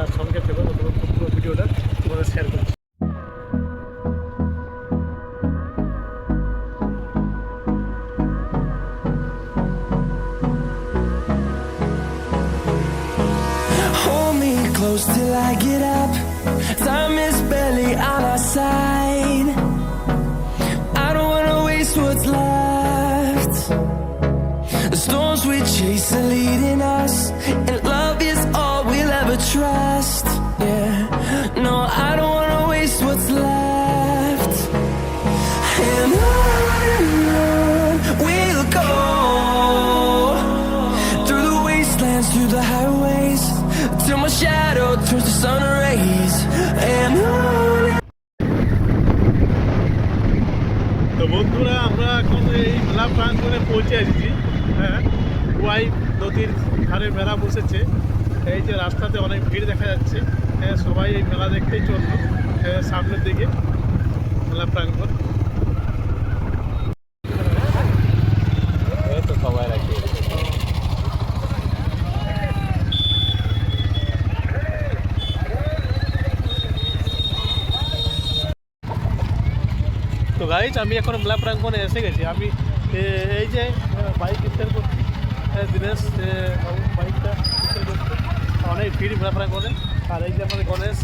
তার সঙ্গে থেকো নতুন পুরো ভিডিওটা তোমাদের শেয়ার করছি Hold me close till I get up. Time is barely on our side. I don't wanna waste what's left. The storms we chase are leading us, and love is all we'll ever trust. আমরা এখন এই মেলা প্রাঙ্গণে পৌঁছে এসেছি। হ্যাঁ Y নদীর ধারে মেলা বসেছে। এই যে রাস্তাতে অনেক ভিড় দেখা যাচ্ছে। হ্যাঁ সবাই এই মেলা দেখতেই চলল। হ্যাঁ, সামনের দিকে মেলা প্রাঙ্গণ এই তো সবাই রাখি তো গাইজ আমি এখন মেলা প্রাঙ্গণে এসে গেছি। আমি এই যে বাইক স্টার করছি দিনেশ বাইকটা অনেক ভিড় মেলা প্রাঙ্গণে আর এই যে আমাদের গণেশ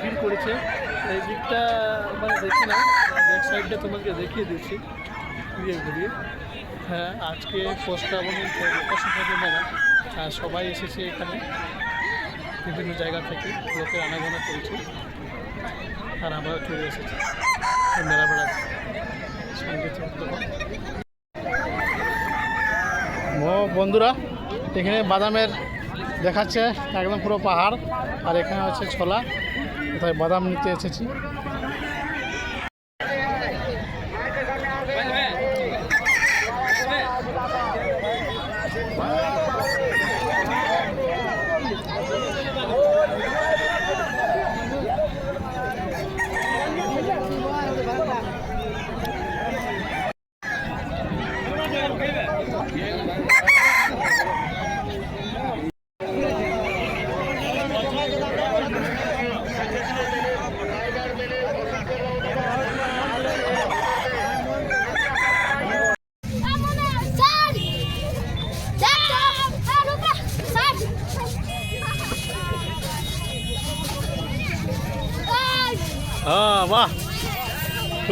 ভিড় করেছে। এই দিকটা মানে দেখি না ব্যাক সাইডটা তোমাকে দেখিয়ে দিচ্ছি। ঘুরিয়ে ঘুরিয়ে। হ্যাঁ আজকে পোস্টাবনী লোকসভাতে মেলা সবাই এসেছে এখানে। বিভিন্ন জায়গা থেকে লোকের আনাগোনা করেছে। আর আমরাও চলে এসেছি। মেলা বেড়াতে সঙ্গে ও বন্ধুরা, এখানে বাদামের দেখাচ্ছে একদম পুরো পাহাড়। আর এখানে হচ্ছে ছোলা। কোথায় বাদাম নিতে এসেছি।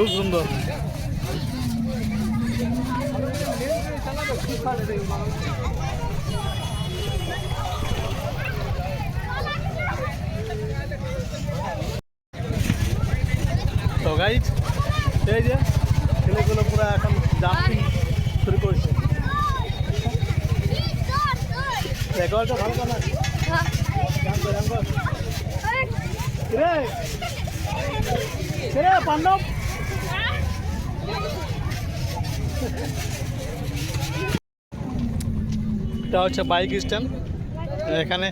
খুব সুন্দর তো গাইজ এই যে ছেলেগুলো পুরো এখন জাম্পিং শুরু করছে Sar! Sar! ভালো কথা জাম্প রে রে পাণ্ডব এটা হচ্ছে বাইক স্ট্যান্ড এখানে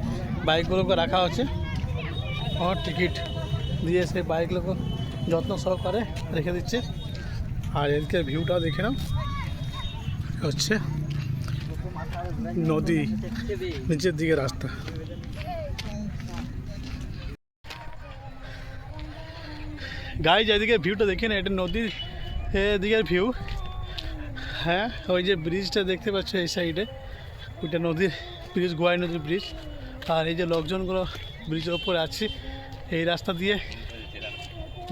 বাইকগুলোকে রাখা হচ্ছে। আমার টিকিট দিয়ে সেই বাইকগুলোকে যত্ন সহকারে রেখে দিচ্ছে। আর এদিকে ভিউটা দেখে নাও। হচ্ছে নদী, নিচের দিকে রাস্তা। গাড়ি যেদিকে ভিউটা দেখে না এটা নদীর দিকের ভিউ হ্যাঁ ওই যে ব্রিজটা দেখতে পাচ্ছ এই সাইডে ওইটা নদীর ব্রিজ গোয়াই নদীর ব্রিজ আর এই যে লোকজনগুলো ব্রিজের ওপরে আছে, এই রাস্তা দিয়ে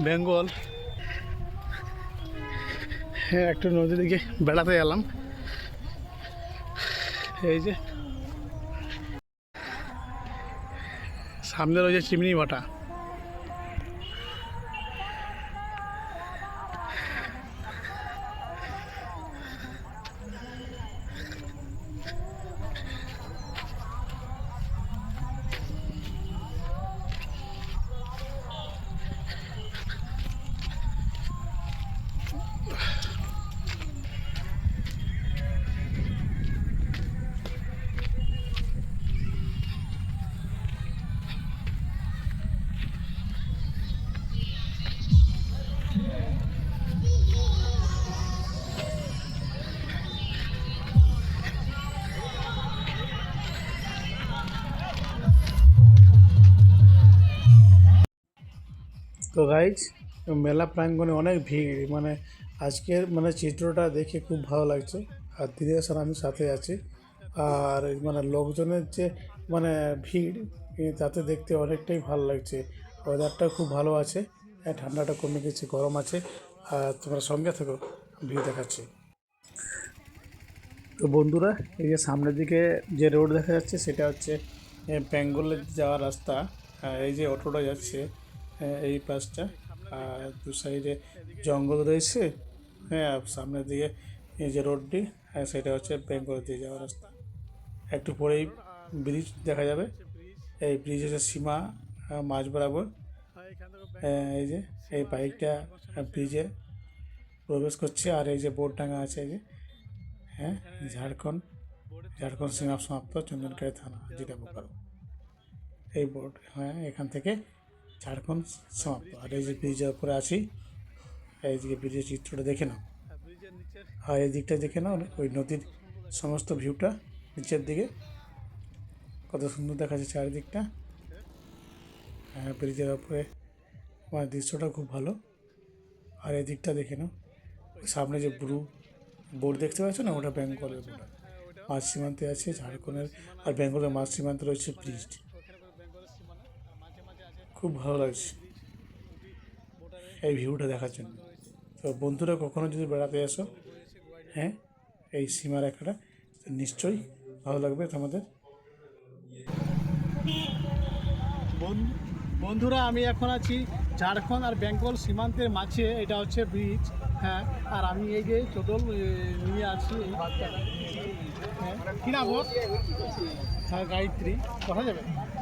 বেঙ্গল। হ্যাঁ একটু নদীর দিকে বেড়াতে এলাম এই যে সামনে যে চিমনি ভাটা গাইজ মেলা প্রাঙ্গণে অনেক ভিড়। মানে আজকের মানে চিত্রটা দেখে খুব ভালো লাগছে। আর দিদির সাথে আমি সাথে আছি। আর মানে লোকজনের যে মানে ভিড় তাতে দেখতে অনেকটাই ভালো লাগছে। ওয়েদারটা খুব ভালো আছে। ঠান্ডাটা কমে গেছে, গরম আছে। আর তোমরা সঙ্গে থেকো ভিড় দেখাচ্ছি। তো বন্ধুরা, এই যে সামনের দিকে যে রোড দেখা যাচ্ছে, সেটা হচ্ছে বেঙ্গলের যাওয়ার রাস্তা। এই যে অটোটা যাচ্ছে এই পাশটা। আর দু সাইডে জঙ্গল রয়েছে। হ্যাঁ সামনের দিকে এই যে রোডটি হ্যাঁ সেটা হচ্ছে বেঙ্গলের দিকে যাওয়ার রাস্তা। একটু পরেই ব্রিজ দেখা যাবে। এই ব্রিজের সীমা আহ, মাঝ বরাবর হ্যাঁ, এই যে এই বাইকটা ব্রিজে প্রবেশ করছে। আর এই যে বোর্ড টাঙা আছে এই যে হ্যাঁ ঝাড়খণ্ড ঝাড়খণ্ড সীমা সমাপ্ত চন্দনকারী থানা যেটা বোকারো এই বোর্ড হ্যাঁ এখান থেকে ঝাড়খণ্ড সমাপ্ত। আর এই যে ব্রিজের উপরে আছি এইদিকে ব্রিজের চিত্রটা দেখে নাও। আর এই দিকটা দেখে নাও, ওই নদীর সমস্ত ভিউটা নিচের দিকে। কত সুন্দর দেখা যাচ্ছে চারিদিকটা। হ্যাঁ ব্রিজের উপরে আমার দৃশ্যটা খুব ভালো। আর এই দিকটা দেখে নাও সামনে যে ব্লু বোর্ড দেখতে পাচ্ছ না, ওটা বেঙ্গলের বোর্ড। মাঝ সীমান্তে আছে, ঝাড়খণ্ডের, আর বেঙ্গলের মাঝ সীমান্তে রয়েছে ব্রিজ। খুব ভালো লাগছে এই ভিউটা দেখার জন্য। তো বন্ধুরা, কখনো যদি বেড়াতে আসো হ্যাঁ এই সীমারেখাটা নিশ্চয়ই ভালো লাগবে তোমাদের। বন- বন্ধুরা, আমি এখন আছি ঝাড়খণ্ড আর বেঙ্গল সীমান্তের মাঝে। এটা হচ্ছে ব্রিজ হ্যাঁ আর আমি এই যে চোদল নিয়ে আছি এই বাচ্চাটা হ্যাঁ কি নাম ওর? হ্যাঁ গায়ত্রী। দেখা যাবে।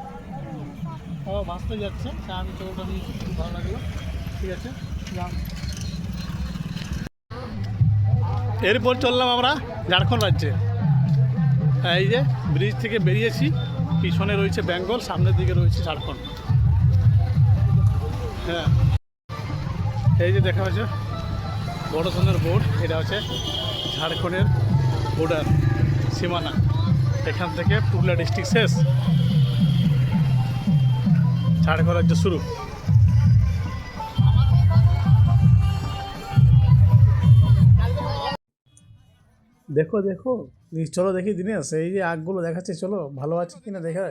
ও ভাসতে যাচ্ছে। তা আমি চোদলটা নিয়েছি খুব ভালো লাগল। ঠিক আছে যান এরপর চললাম আমরা ঝাড়খণ্ড রাজ্যে। হ্যাঁ, এই যে ব্রিজ থেকে বেরিয়েছি পিছনে রয়েছে বেঙ্গল সামনের দিকে রয়েছে ঝাড়খণ্ড। হ্যাঁ এই যে দেখা হচ্ছে বড় সুন্দর বোর্ড এটা হচ্ছে ঝাড়খণ্ডের বর্ডার সীমানা। এখান থেকে পুরুলিয়া ডিস্ট্রিক্ট শেষ। ঝাড়খণ্ড রাজ্য শুরু। দেখো দেখো চলো দেখি দিনেশ এই যে আগগুলো দেখাচ্ছে, চলো, ভালো আছে কি না দেখা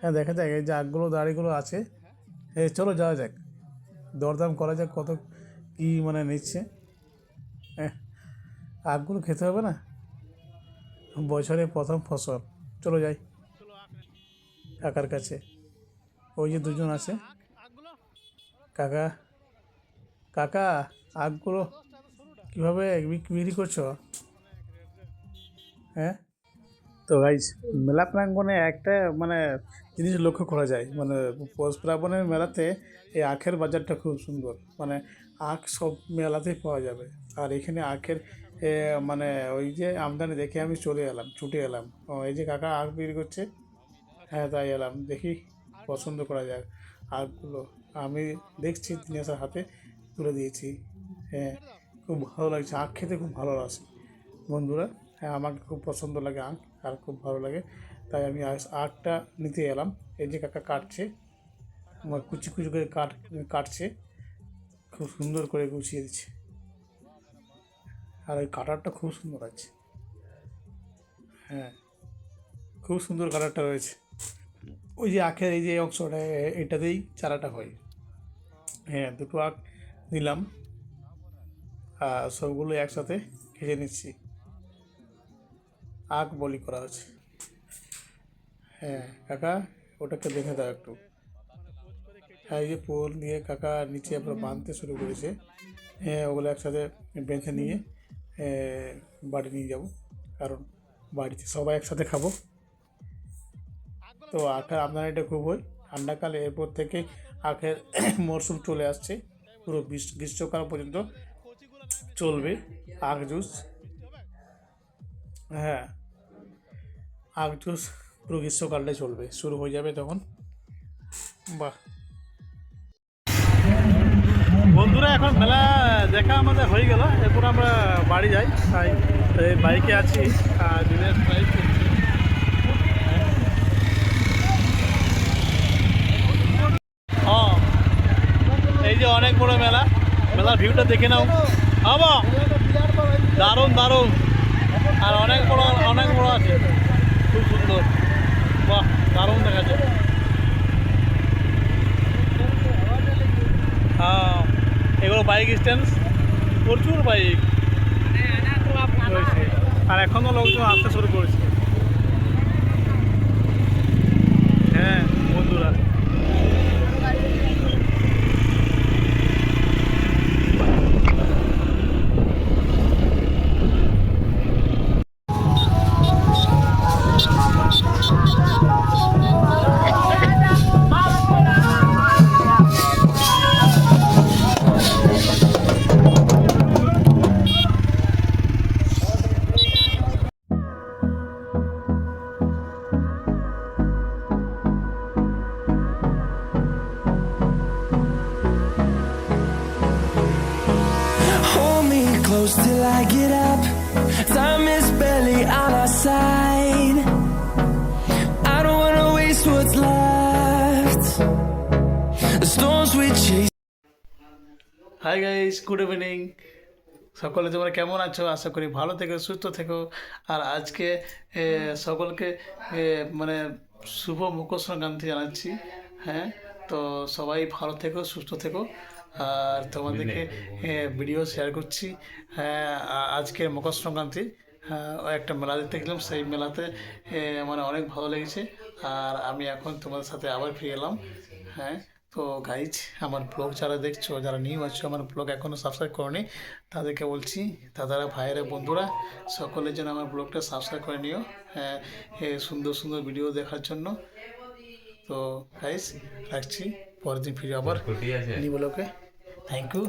হ্যাঁ দেখা যাক এই যে আগগুলো, দাড়িগুলো আছে। এই চলো যাওয়া যাক। দরদাম করা যাক কত কি মানে নিচ্ছে। হ্যাঁ আগগুলো খেতে হবে না? বছরের প্রথম ফসল। চলো যাই। কাকার কাছে। ওই যে দুজন আছে। কাকা কাকা আগগুলো কীভাবে বিক্রি করছ? হ্যাঁ? তো গাইজ মেলা প্রাঙ্গণে একটা মানে জিনিস লক্ষ্য করা যায়। মানে পৌষ মেলাতে এই আখের বাজারটা খুব সুন্দর। মানে আখ সব মেলাতেই পাওয়া যাবে। আর এখানে আখের মানে ওই যে আমদানি দেখে আমি চলে এলাম, ছুটে এলাম। এই যে কাকা আখ বিক্রি করছে। হ্যাঁ তাই এলাম। দেখি পছন্দ করা যাক আগগুলো আমি দেখছি দিনেশের হাতে তুলে দিয়েছি। হ্যাঁ খুব ভালো লাগছে। আখ খেতে খুব ভালো লাগছে বন্ধুরা হ্যাঁ আমাকে খুব পছন্দ লাগে আখ, আর খুব ভালো লাগে। তাই আমি আখটা নিতে এলাম। এই যে কাকা কাটছে, আমার কুচি কুচি করে কাট, কাটছে, খুব সুন্দর করে গুছিয়ে দিচ্ছে। আর ওই কাটারটা খুব সুন্দর আছে হ্যাঁ খুব সুন্দর কাটারটা রয়েছে। ওই যে আখের এই যে অংশটা এটাতেই চারাটা হয়। হ্যাঁ দুটো আখ নিলাম আর সবগুলো একসাথে ভেজে নিচ্ছি। আখ বলি করা হচ্ছে হ্যাঁ কাকা, ওটাকে দেখে দাও একটু। হ্যাঁ এই যে পোল নিয়ে কাকা নিচে আপনার বাঁধতে শুরু করেছে। হ্যাঁ ওগুলো একসাথে বেঁধে নিয়ে বাড়ি নিয়ে যাব। কারণ বাড়িতে সবাই একসাথে খাব। তো আখের আমদানিটা খুব হয় ঠান্ডাকালে এরপর থেকে আখের মরশুম চলে আসছে। পুরো গ্রীষ্মকাল পর্যন্ত চলবে আখ জুস। হ্যাঁ আখ জুস পুরো গ্রীষ্মকালটাই চলবে, শুরু হয়ে যাবে তখন। বাহ। বন্ধুরা, এখন মেলা দেখা আমাদের হয়ে গেল। এরপর আমরা বাড়ি যাই। তাই বাইকে আছি। আর দিনের বাইক করছি হ্যাঁ এই যে অনেক বড় মেলা মেলার ভিউটা দেখে নাও। হবা দারুণ দারুণ। আর অনেক বড় অনেক বড় আছে। খুব সুন্দর। বাহ, দারুণ দেখাচ্ছে। হ্যাঁ এগুলো বাইক স্ট্যান্ড প্রচুর বাইক আর এখনও লোকজন আসতে শুরু করেছে। হ্যাঁ বন্ধুরা। হাই গাইস গুড ইভিনিং সকলে তোমরা কেমন আছো? আশা করি ভালো থেকো সুস্থ থেকো। আর আজকে সকলকে মানে শুভ মকর সংক্রান্তি জানাচ্ছি হ্যাঁ? তো সবাই ভালো থেকো সুস্থ থেকো। আর তোমাদেরকে ভিডিও শেয়ার করছি হ্যাঁ আজকে মকর সংক্রান্তি হ্যাঁ, একটা মেলা দেখতে গেলাম সেই মেলাতে মানে অনেক ভালো লেগেছে। আর আমি এখন তোমাদের সাথে আবার ফিরে এলাম হ্যাঁ? তো গাইজ আমার ব্লগ যারা দেখছ যারা নিউ আছো আমার ব্লগ এখনও সাবস্ক্রাইব করনি তাদেরকে বলছি দাদারা ভাইয়েরা বন্ধুরা সকলের জন্য আমার ব্লগটা সাবস্ক্রাইব করে নিও হ্যাঁ এ সুন্দর সুন্দর ভিডিও দেখার জন্য। তো গাইজ রাখছি পরের দিন ফিরে আবার নিউ ব্লগে থ্যাংক ইউ